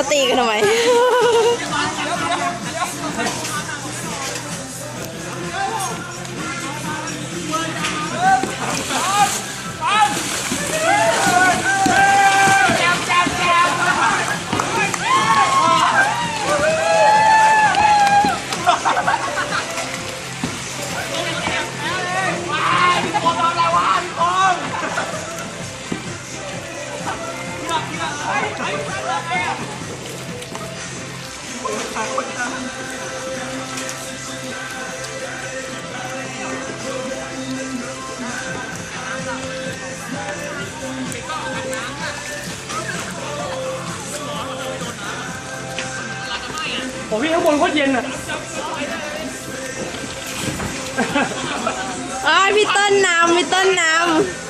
จะตีกันทำไม โอ้พี่ข้างบนโคตรเย็นอะอ้ยพี่ต้นน้ำพี่ต้นน้ำ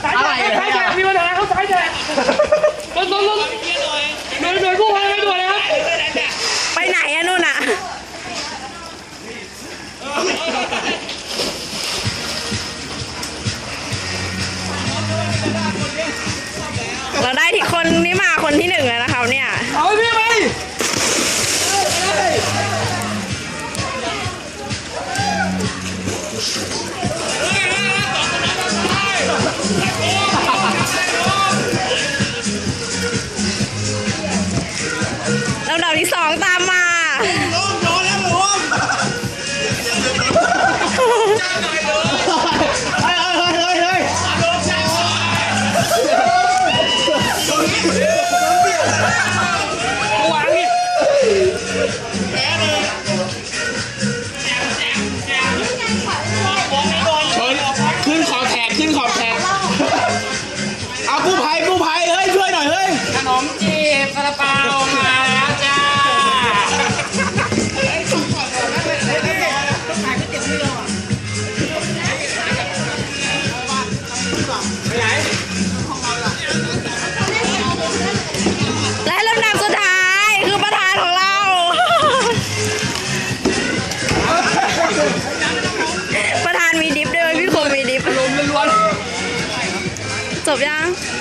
แฉกสายแดดมีปัญหาเขาสายแฉกรถรถรถหน่วยหน่วยกู้ภัยไปด่วนเลยครับไปไหนอะนู่นอะเราได้ที่คน และลำดับสุดท้ายคือประธานของเรา ประธานมีดิฟด้วยพี่คมมีดิฟลมล้วนจบยังๆ